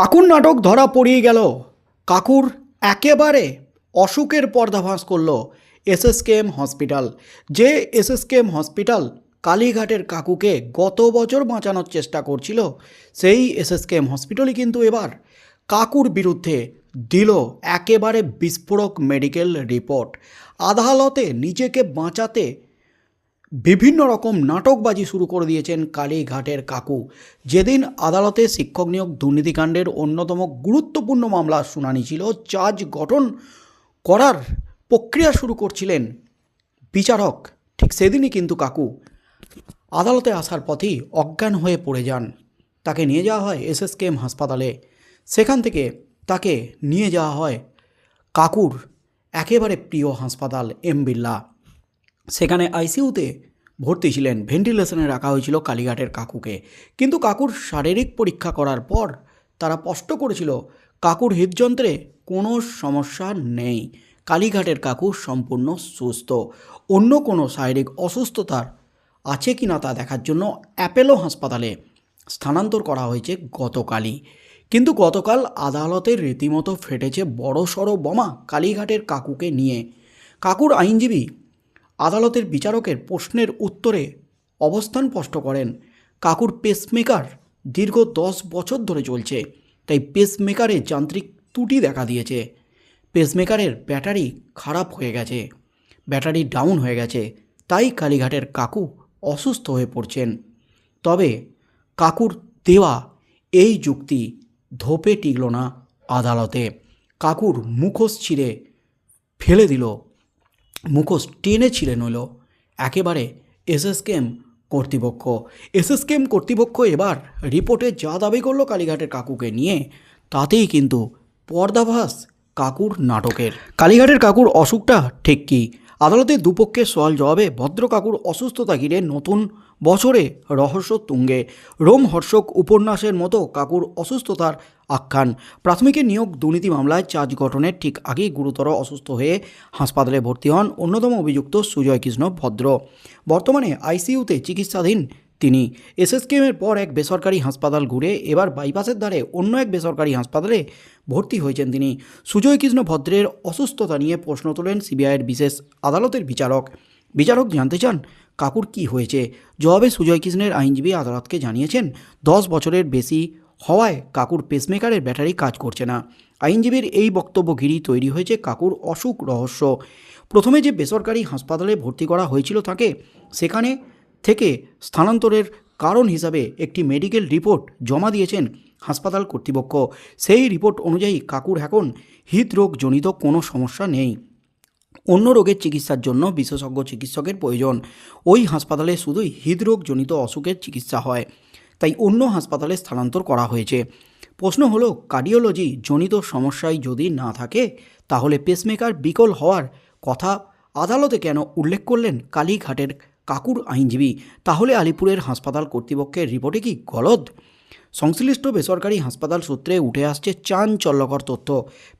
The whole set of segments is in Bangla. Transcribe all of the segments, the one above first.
কাকুর নাটক ধরা পড়িয়ে গেল। কাকুর একেবারে অসুখের পর্দাভাস করল এসএসকেএম হসপিটাল, যে এসএসকেএম হসপিটাল কালীঘাটের কাকুকে গত বছর বাঁচানোর চেষ্টা করছিল, সেই এসএসকেএম হসপিটালই কিন্তু এবার কাকুর বিরুদ্ধে দিল একেবারে বিস্ফোরক মেডিকেল রিপোর্ট। আদালতে নিজেকে বাঁচাতে বিভিন্ন রকম নাটকবাজি শুরু করে দিয়েছেন কালীঘাটের কাকু। যেদিন আদালতে শিক্ষক নিয়োগ দুর্নীতিকাণ্ডের অন্যতম গুরুত্বপূর্ণ মামলার শুনানি ছিল, চার্জ গঠন করার প্রক্রিয়া শুরু করছিলেন বিচারক। ঠিক সেদিনই কিন্তু কাকু আদালতে আসার পথেই অজ্ঞান হয়ে পড়ে যান। তাকে নিয়ে যাওয়া হয় এসএসকেএম হাসপাতালে। সেখান থেকে তাকে নিয়ে যাওয়া হয় কাকুর একেবারে প্রিয় হাসপাতাল, এম বিড়লা। সেখানে আইসিইউতে ভর্তি ছিলেন। ভেন্টিলেশনে রাখা হয়েছিল কালীঘাটের কাকুকে। কিন্তু কাকুর শারীরিক পরীক্ষা করার পর তারা স্পষ্ট করেছিল, কাকুর হৃদযন্ত্রে কোনো সমস্যা নেই। কালীঘাটের কাকু সম্পূর্ণ সুস্থ। অন্য কোনো শারীরিক অসুস্থতার আছে কি না তা দেখার জন্য অ্যাপেলো হাসপাতালে স্থানান্তর করা হয়েছে গতকালই। কিন্তু গতকাল আদালতের রীতিমতো ফেটেছে বড় সড়ো বোমা কালীঘাটের কাকুকে নিয়ে। কাকুর আইনজীবী আদালতের বিচারকের প্রশ্নের উত্তরে অবস্থান স্পষ্ট করেন। কাকুর পেসমেকার দীর্ঘ দশ বছর ধরে চলছে, তাই পেসমেকারে যান্ত্রিক ত্রুটি দেখা দিয়েছে। পেসমেকারের ব্যাটারি খারাপ হয়ে গেছে, ব্যাটারি ডাউন হয়ে গেছে, তাই কালীঘাটের কাকু অসুস্থ হয়ে পড়ছেন। তবে কাকুর দেওয়া এই যুক্তি ধোপে টিকল না আদালতে। কাকুর মুখোশ ছিঁড়ে ফেলে দিল মুখোশ টেনে ছিঁড়ে নইল একেবারে এসএসকেএম কর্তৃপক্ষ। এসএসকেএম কর্তৃপক্ষ এবার রিপোর্টে যা দাবি করল কালীঘাটের কাকুকে নিয়ে, তাতেই কিন্তু পর্দাভাস কাকুর নাটকের। কালীঘাটের কাকুর অসুখটা ঠিক কী? আদালতে দুপক্ষের সওয়াল জবাবে ভদ্র কাকুর অসুস্থতা ঘিরে নতুন বছরে রহস্য তুঙ্গে। রোমহর্ষক উপন্যাসের মতো কাকুর অসুস্থতার আখ্যান। প্রাথমিকের নিয়োগ দুর্নীতি মামলায় চার্জ গঠনের ঠিক আগেই গুরুতর অসুস্থ হয়ে হাসপাতালে ভর্তি হন অন্যতম অভিযুক্ত সুজয় কৃষ্ণ ভদ্র। বর্তমানে আইসিইউতে চিকিৎসাধীন তিনি। এসএসকেএমের পর এক বেসরকারি হাসপাতাল ঘুরে এবার বাইপাসের দ্বারে অন্য এক বেসরকারি হাসপাতালে ভর্তি হয়েছেন তিনি। সুজয় কৃষ্ণ ভদ্রের অসুস্থতা নিয়ে প্রশ্ন তোলেন সিবিআইয়ের বিশেষ আদালতের বিচারক। বিচারক জানতে চান, কাকুর কি হয়েছে? জবাবে সুজয় কৃষ্ণের আইনজীবী আদালতকে জানিয়েছেন, দশ বছরের বেশি হওয়ায় কাকুর পেসমেকারের ব্যাটারি কাজ করছে না। আইনজীবীর এই বক্তব্য ঘিরি তৈরি হয়েছে কাকুর অসুখ রহস্য। প্রথমে যে বেসরকারি হাসপাতালে ভর্তি করা হয়েছিল তাকে, সেখানে থেকে স্থানান্তরের কারণ হিসাবে একটি মেডিকেল রিপোর্ট জমা দিয়েছেন হাসপাতাল কর্তৃপক্ষ। সেই রিপোর্ট অনুযায়ী কাকুর এখন হৃদরোগজনিত কোনো সমস্যা নেই। অন্য রোগের চিকিৎসার জন্য বিশেষজ্ঞ চিকিৎসকের প্রয়োজন। ওই হাসপাতালে শুধুই হৃদরোগজনিত অসুখের চিকিৎসা হয়। তাই অন্য হাসপাতালে স্থানান্তর করা হয়েছে। প্রশ্ন হলো, কার্ডিওলজি জনিত সমস্যায় যদি না থাকে, তাহলে পেসমেকার বিকল হওয়ার কথা আদালতে কেন উল্লেখ করলেন কালীঘাটের কাকুর আইনজীবী? তাহলে আলিপুরের হাসপাতাল কর্তৃপক্ষের রিপোর্টে কি গলদ? সংশ্লিষ্ট বেসরকারি হাসপাতাল সূত্রে উঠে আসছে চাঞ্চল্যকর তথ্য।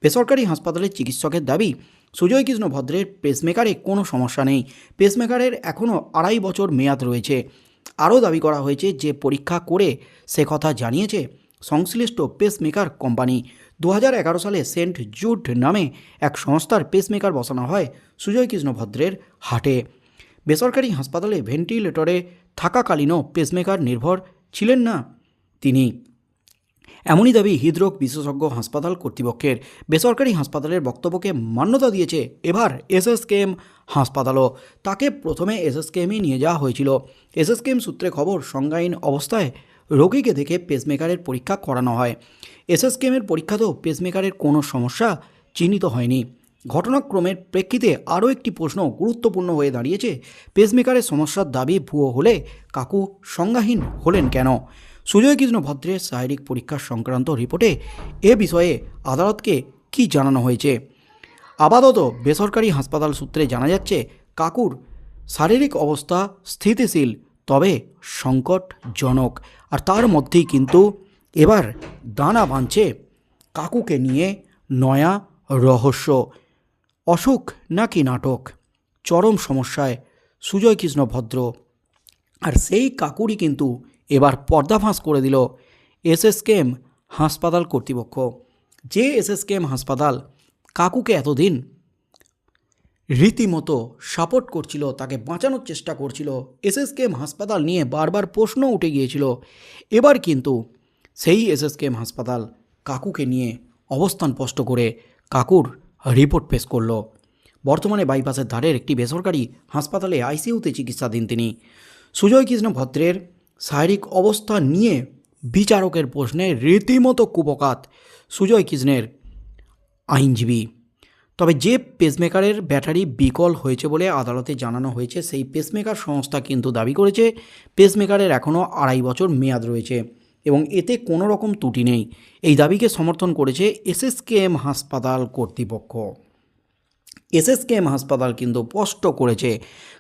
বেসরকারি হাসপাতালের চিকিৎসকের দাবি সুজয় কৃষ্ণ ভদ্রের পেসমেকারে কোনো সমস্যা নেই। পেসমেকারের এখনও আড়াই বছর মেয়াদ রয়েছে। আরও দাবি করা হয়েছে যে পরীক্ষা করে সে কথা জানিয়েছে সংশ্লিষ্ট পেসমেকার কোম্পানি দু হাজার এগারো সালে সেন্ট জুড নামে এক সংস্থার পেসমেকার বসানো হয় সুজয় কৃষ্ণ ভদ্রের হাটে। বেসরকারি হাসপাতালে ভেন্টিলেটরে থাকাকালীনও পেসমেকার নির্ভর ছিলেন না তিনি। এমনই দাবি হৃদরোগ বিশেষজ্ঞ হাসপাতাল কর্তৃপক্ষের। বেসরকারি হাসপাতালের বক্তব্যকে মান্যতা দিয়েছে এবার এসএসকেএম হাসপাতালও। তাকে প্রথমে এসএসকেএমই নিয়ে যাওয়া হয়েছিল। এসএসকেএম সূত্রে খবর, সংজ্ঞাহীন অবস্থায় রোগীকে দেখে পেসমেকারের পরীক্ষা করানো হয়। এসএসকেএমের পরীক্ষাতেও পেসমেকারের কোনো সমস্যা চিহ্নিত হয়নি। ঘটনাক্রমের প্রেক্ষিতে আরও একটি প্রশ্ন গুরুত্বপূর্ণ হয়ে দাঁড়িয়েছে, পেসমেকারের সমস্যার দাবি ভুয়ো হলে কাকু সংজ্ঞাহীন হলেন কেন? সুজয় কৃষ্ণ ভদ্রের শারীরিক পরীক্ষা সংক্রান্ত রিপোর্টে এ বিষয়ে আদালতকে কি জানানো হয়েছে? আপাতত বেসরকারি হাসপাতাল সূত্রে জানা যাচ্ছে, কাকুর শারীরিক অবস্থা স্থিতিশীল, তবে সংকটজনক। আর তার মধ্যেই কিন্তু এবার দানা বাঁধছে কাকুকে নিয়ে নয়া রহস্য। অসুখ নাকি নাটক? চরম সমস্যায় সুজয় কৃষ্ণ ভদ্র। আর সেই কাকুরই কিন্তু এবার পর্দাফাঁস করে দিল এসএসকেএম হাসপাতাল কর্তৃপক্ষ। যে এসএসকেএম হাসপাতাল কাকুকে এতদিন রীতিমতো সাপোর্ট করছিল, তাকে বাঁচানোর চেষ্টা করছিল, এসএসকেএম হাসপাতাল নিয়ে বারবার প্রশ্ন উঠে গিয়েছিল, এবার কিন্তু সেই এসএসকেএম হাসপাতাল কাকুকে নিয়ে অবস্থান স্পষ্ট করে কাকুর রিপোর্ট পেশ করল। বর্তমানে বাইপাসের ধারের একটি বেসরকারি হাসপাতালে আইসিইউতে চিকিৎসাধীন তিনি। সুজয় কৃষ্ণ ভদ্রের শারীরিক অবস্থা নিয়ে বিচারকের প্রশ্নে রীতিমতো কুপকাত সুজয় কৃষ্ণের আইনজীবী। তবে যে পেসমেকারের ব্যাটারি বিকল হয়েছে বলে আদালতে জানানো হয়েছে, সেই পেসমেকার সংস্থা কিন্তু দাবি করেছে পেসমেকারের এখনও আড়াই বছর মেয়াদ রয়েছে এবং এতে কোনো রকম ত্রুটি নেই। এই দাবিকে সমর্থন করেছে এসএসকেএম হাসপাতাল কর্তৃপক্ষ। এসএসকেএম হাসপাতাল কিন্তু স্পষ্ট করেছে,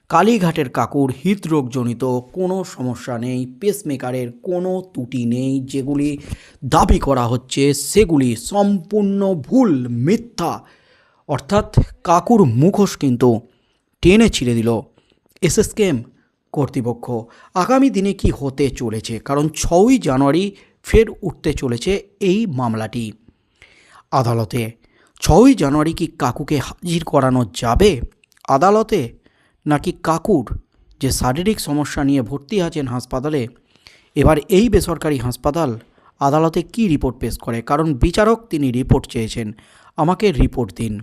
কালীঘাটের কাকুর হৃদরোগজনিত কোনো সমস্যা নেই পেসমেকারের কোনো ত্রুটি নেই, যেগুলি দাবি করা হচ্ছে সেগুলি সম্পূর্ণ ভুল, মিথ্যা। অর্থাৎ কাকুর মুখোশ কিন্তু টেনে ছিঁড়ে দিল এসএসকেএম কর্তৃপক্ষ। আগামী দিনে কি হতে চলেছে? কারণ ছয়ই জানুয়ারি ফের উঠতে চলেছে এই মামলাটি। আদালতে ছয়ই জানুয়ারি কি কাকুকে হাজির করানো যাবে? আদালতে নাকি কাকুর যে শারীরিক সমস্যা নিয়ে ভর্তি আছেন হাসপাতালে, এবার এই বেসরকারি হাসপাতাল আদালতে কি রিপোর্ট পেশ করে? কারণ বিচারক তিনি রিপোর্ট চেয়েছেন। আমাকে রিপোর্ট দিন।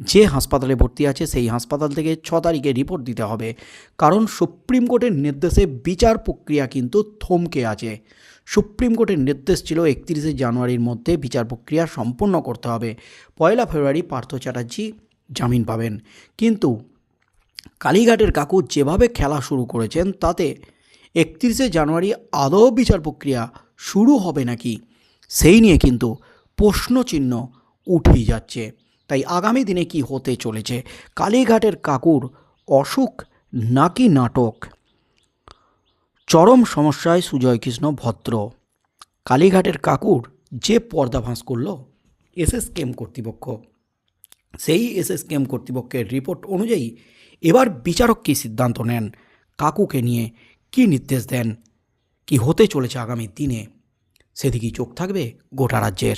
যে হাসপাতালে ভর্তি আছে সেই হাসপাতাল থেকে ছ তারিখে রিপোর্ট দিতে হবে। কারণ সুপ্রিম কোর্টের নির্দেশে বিচার প্রক্রিয়া কিন্তু থমকে আছে। সুপ্রিম কোর্টের নির্দেশ ছিল একত্রিশে জানুয়ারির মধ্যে বিচার প্রক্রিয়া সম্পূর্ণ করতে হবে। পয়লা ফেব্রুয়ারি পার্থ চ্যাটার্জি জামিন পাবেন। কিন্তু কালীঘাটের কাকু যেভাবে খেলা শুরু করেছেন, তাতে একত্রিশে জানুয়ারি আদৌ বিচার প্রক্রিয়া শুরু হবে নাকি, সেই নিয়ে কিন্তু প্রশ্নচিহ্ন উঠেই যাচ্ছে। তাই আগামী দিনে কি হতে চলেছে? কালীঘাটের কাকুর অসুখ নাকি নাটক? চরম সমস্যায় সুজয় কৃষ্ণ ভদ্র। কালীঘাটের কাকুর যে পর্দাভাস করল, এসএস কেম কর্তৃপক্ষ। সেই এসএস কেম কর্তৃপক্ষের রিপোর্ট অনুযায়ী এবার বিচারক কী সিদ্ধান্ত নেন? কাকুকে নিয়ে কি নির্দেশ দেন? কি হতে চলেছে আগামী দিনে? সেদিকেই চোখ থাকবে গোটা রাজ্যের।